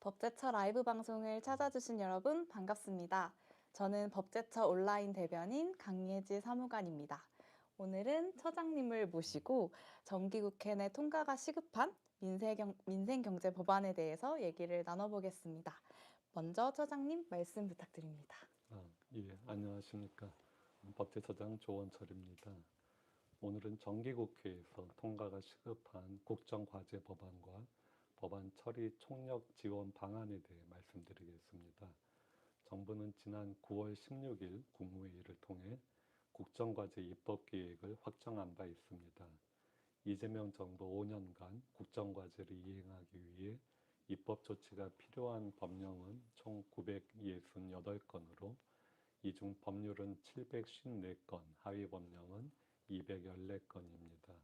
법제처 라이브 방송을 찾아주신 여러분 반갑습니다. 저는 법제처 온라인 대변인 강예지 사무관입니다. 오늘은 처장님을 모시고 정기국회 내 통과가 시급한 민생경, 민생경제 법안에 대해서 얘기를 나눠보겠습니다. 먼저 처장님 말씀 부탁드립니다. 아, 예, 안녕하십니까. 법제처장 조원철입니다. 오늘은 정기국회에서 통과가 시급한 국정과제 법안과 법안 처리 총력 지원 방안에 대해 말씀드리겠습니다. 정부는 지난 9월 16일 국무회의를 통해 국정과제 입법 계획을 확정한 바 있습니다. 이재명 정부 5년간 국정과제를 이행하기 위해 입법 조치가 필요한 법령은 총 968건으로 이 중 법률은 754건, 하위 법령은 214건입니다.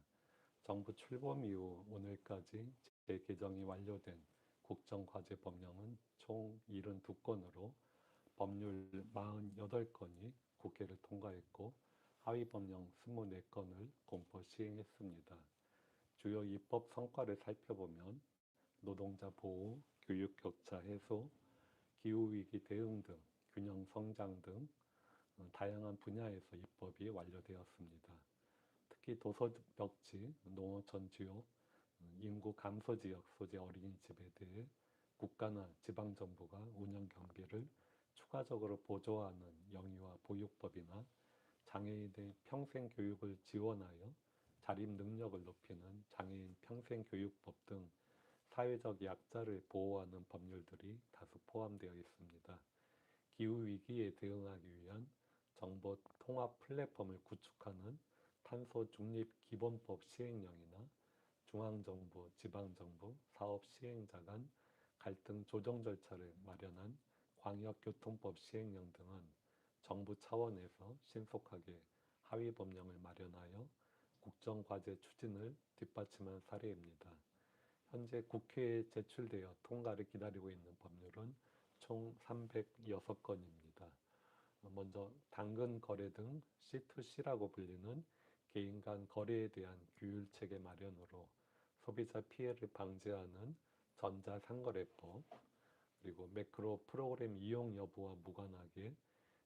정부 출범 이후 오늘까지 재개정이 완료된 국정과제 법령은 총 72건으로 법률 48건이 국회를 통과했고 하위 법령 24건을 공포 시행했습니다. 주요 입법 성과를 살펴보면 노동자 보호, 교육 격차 해소, 기후 위기 대응 등 균형 성장 등 어, 다양한 분야에서 입법이 완료되었습니다. 특히 도서벽지, 농어촌 지역, 어, 인구 감소 지역 소재 어린이집에 대해 국가나 지방 정부가 운영 경비를 추가적으로 보조하는 영유아 보육법이나 장애인의 평생 교육을 지원하여 자립 능력을 높이는 장애인 평생 교육법 등 사회적 약자를 보호하는 법률들이 다수 포함되어 있습니다. 기후 위기에 대응하기 위한 정보 통합 플랫폼을 구축하는 탄소 중립 기본법 시행령이나 중앙정부, 지방정부, 사업 시행자 간 갈등 조정 절차를 마련한 광역교통법 시행령 등은 정부 차원에서 신속하게 하위 법령을 마련하여 국정과제 추진을 뒷받침한 사례입니다. 현재 국회에 제출되어 통과를 기다리고 있는 법률은 총 306건입니다. 먼저 당근 거래 등 C2C라고 불리는 개인 간 거래에 대한 규율 체계 마련으로 소비자 피해를 방지하는 전자상거래법 그리고 매크로 프로그램 이용 여부와 무관하게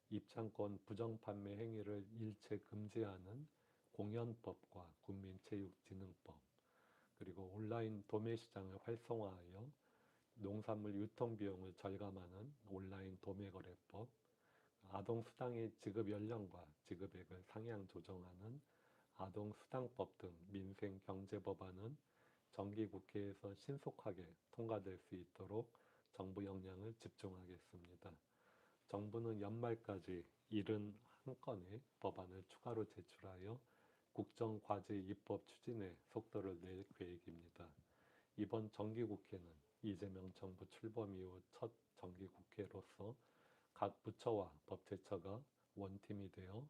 입장권 부정 판매 행위를 일체 금지하는 공연법과 국민체육진흥법 그리고 온라인 도매 시장을 활성화하여 농산물 유통 비용을 절감하는 온라인 도매거래법, 아동 수당의 지급 연령과 지급액을 상향 조정하는 아동 수당법 등 민생 경제 법안은 정기 국회에서 신속하게 통과될 수 있도록 정부 역량을 집중하겠습니다. 정부는 연말까지 71건의 법안을 추가로 제출하여 국정과제 입법 추진에 속도를 낼 계획입니다. 이번 정기국회는 이재명 정부 출범 이후 첫 정기국회로서 각 부처와 법제처가 원팀이 되어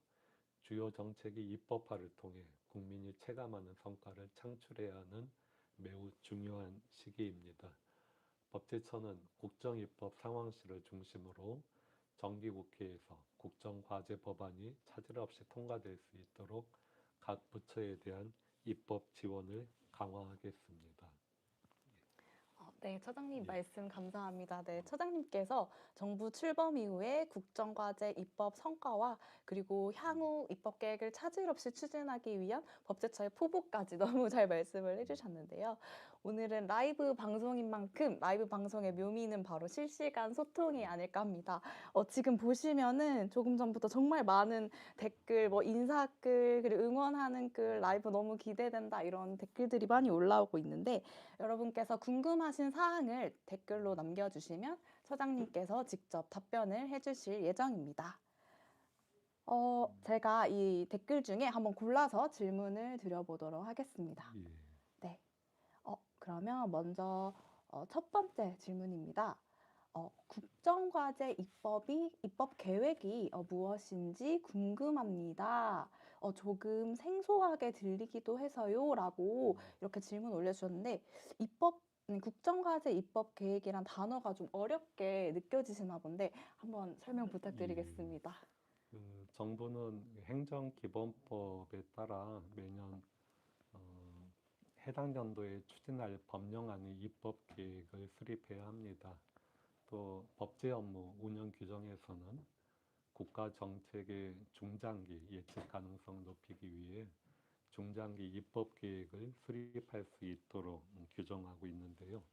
주요 정책의 입법화를 통해 국민이 체감하는 성과를 창출해야 하는 매우 중요한 시기입니다. 법제처는 국정입법 상황실을 중심으로 정기국회에서 국정과제 법안이 차질 없이 통과될 수 있도록 각 부처에 대한 입법 지원을 강화하겠습니다. 어, 네, 처장님 예. 말씀 감사합니다. 네, 처장님께서 정부 출범 이후에 국정과제 입법 성과와 그리고 향후 입법 계획을 차질 없이 추진하기 위한 법제처의 포부까지 너무 잘 말씀을 해주셨는데요. 오늘은 라이브 방송인 만큼 라이브 방송의 묘미는 바로 실시간 소통이 아닐까 합니다. 어, 지금 보시면은 조금 전부터 정말 많은 댓글, 뭐 인사글, 그리고 응원하는 글, 라이브 너무 기대된다 이런 댓글들이 많이 올라오고 있는데 여러분께서 궁금하신 사항을 댓글로 남겨주시면 처장님께서 직접 답변을 해주실 예정입니다. 어, 제가 이 댓글 중에 한번 골라서 질문을 드려보도록 하겠습니다. 예. 네. 어, 그러면 먼저 어, 첫 번째 질문입니다. 어, 국정과제 입법이 입법 계획이 어, 무엇인지 궁금합니다. 어, 조금 생소하게 들리기도 해서요라고 이렇게 질문 올려주셨는데 입법 음, 국정과제 입법 계획이란 단어가 좀 어렵게 느껴지시나 본데 한번 설명 부탁드리겠습니다. 그 정부는 행정기본법에 따라 매년 어, 해당 연도에 추진할 법령안의 입법 계획을 수립해야 합니다. 또 법제 업무 운영 규정에서는 국가 정책의 중장기 예측 가능성 높이기 위해 중장기 입법 계획을 수립할 수 있도록 음, 규정하고 있는데요.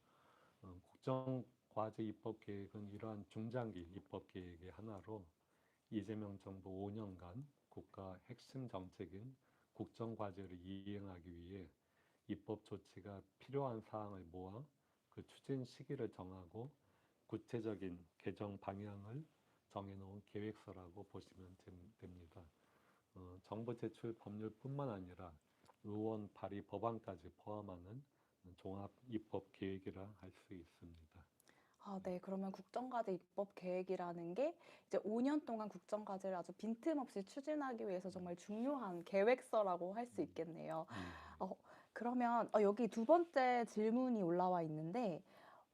어, 국정과제 입법 계획은 이러한 중장기 입법 계획의 하나로 이재명 정부 5년간 국가 핵심 정책인 국정과제를 이행하기 위해 입법 조치가 필요한 사항을 모아 그 추진 시기를 정하고 구체적인 개정 방향을 정해놓은 계획서라고 보시면 됨- 됩니다. 어, 정부 제출 법률뿐만 아니라 의원 발의 법안까지 포함하는 종합 입법 계획이라 할 수 있습니다. 아, 네. 그러면 국정과제 입법 계획이라는 게 이제 5년 동안 국정과제를 아주 빈틈없이 추진하기 위해서 정말 중요한 계획서라고 할 수 있겠네요. 음, 그러면 어, 여기 두 번째 질문이 올라와 있는데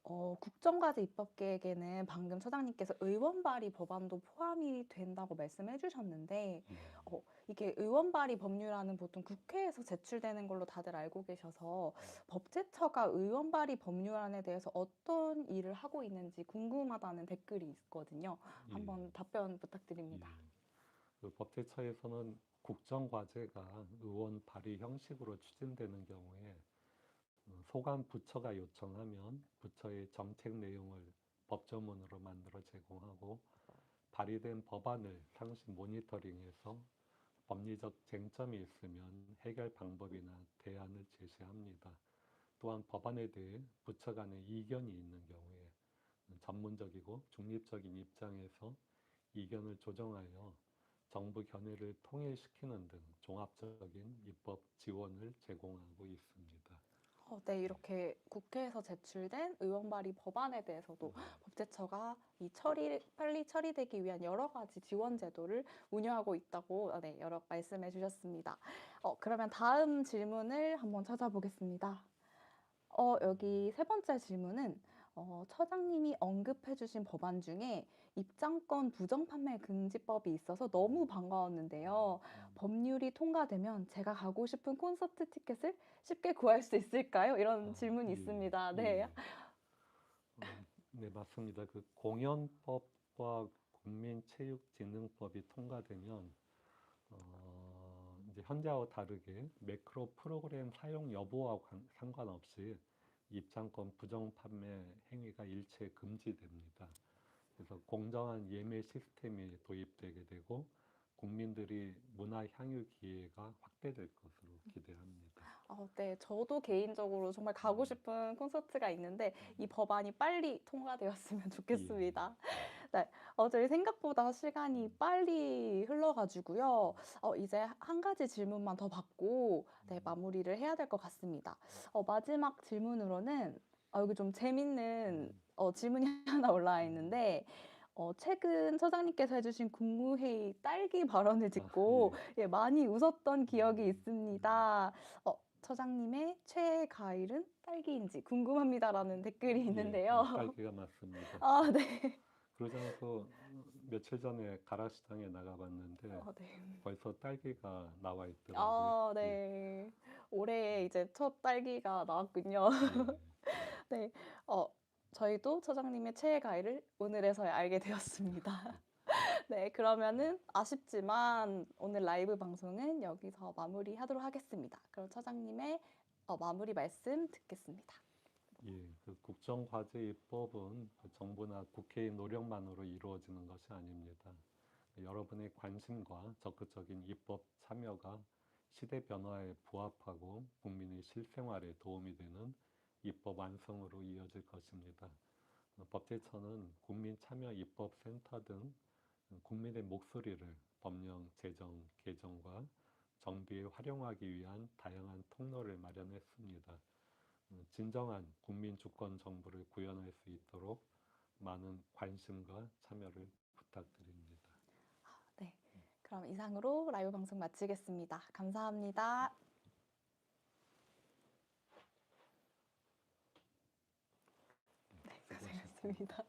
어, 국정과제 입법 계획에는 방금 처장님께서 의원 발의 법안도 포함이 된다고 말씀해 주셨는데 음. 이게 의원 발의 법률안은 보통 국회에서 제출되는 걸로 다들 알고 계셔서 법제처가 의원 발의 법률안에 대해서 어떤 일을 하고 있는지 궁금하다는 댓글이 있거든요. 예. 한번 답변 부탁드립니다. 예. 그 법제처에서는 국정과제가 의원 발의 형식으로 추진되는 경우에 어, 소관 부처가 요청하면 부처의 정책 내용을 법조문으로 만들어 제공하고 발의된 법안을 상시 모니터링해서 법리적 쟁점이 있으면 해결 방법이나 대안을 제시합니다. 또한 법안에 대해 부처 간의 이견이 있는 경우에 전문적이고 중립적인 입장에서 이견을 조정하여 정부 견해를 통일시키는 등 종합적인 입법 지원을 제공하고 있습니다. 어, 네, 이렇게 국회에서 제출된 의원 발의 법안에 대해서도 법제처가 이 처리 빨리 처리되기 위한 여러 가지 지원 제도를 운영하고 있다고 아, 네, 여러 말씀해 주셨습니다. 어, 그러면 다음 질문을 한번 찾아보겠습니다. 어, 여기 세 번째 질문은 어, 처장님이 언급해 주신 법안 중에 입장권 부정 판매 금지법이 있어서 너무 반가웠는데요. 법률이 통과되면 제가 가고 싶은 콘서트 티켓을 쉽게 구할 수 있을까요? 이런 아, 질문이 예, 있습니다. 예. 네. 어, 네, 맞습니다. 그 공연법과 국민체육진흥법이 통과되면 어, 이제 현재와 다르게 매크로 프로그램 사용 여부와 관- 상관없이 입장권 부정 판매 행위가 일체 금지됩니다. 그래서 공정한 예매 시스템이 도입되게 되고 국민들이 문화 향유 기회가 확대될 것으로 기대합니다. 어, 네, 저도 개인적으로 정말 가고 싶은 콘서트가 있는데 이 법안이 빨리 통과되었으면 좋겠습니다. 네, 어, 저희 생각보다 시간이 빨리 흘러가지고요. 어, 이제 한 가지 질문만 더 받고 네, 마무리를 해야 될 것 같습니다. 어, 마지막 질문으로는 어, 여기 좀 재밌는 어, 질문이 하나 올라와 있는데 어, 최근 처장님께서 해주신 국무회의 딸기 발언을 듣고 예. 예, 많이 웃었던 기억이 있습니다. 어, 처장님의 최애 과일은 딸기인지 궁금합니다라는 댓글이 예, 있는데요. 딸기가 맞습니다. 아, 네. 그러지 않고 며칠 전에 가락시장에 나가봤는데 아, 네. 벌써 딸기가 나와 있더라고요. 아, 예. 네. 올해 이제 첫 딸기가 나왔군요. 예. 어, 저희도 처장님의 최애 과일을 오늘에서야 알게 되었습니다. 네, 그러면은 아쉽지만 오늘 라이브 방송은 여기서 마무리하도록 하겠습니다. 그럼 처장님의 어, 마무리 말씀 듣겠습니다. 예, 그 국정과제 입법은 그 정부나 국회의 노력만으로 이루어지는 것이 아닙니다. 여러분의 관심과 적극적인 입법 참여가 시대 변화에 부합하고 국민의 실생활에 도움이 되는 입법 완성으로 이어질 것입니다. 어, 법제처는 국민 참여 입법센터 등 국민의 목소리를 법령 제정 개정과 정비에 활용하기 위한 다양한 통로를 마련했습니다. 음, 진정한 국민 주권 정부를 구현할 수 있도록 많은 관심과 참여를 부탁드립니다. 네. 그럼 이상으로 라이브 방송 마치겠습니다. 감사합니다. 네, 고생하셨습니다.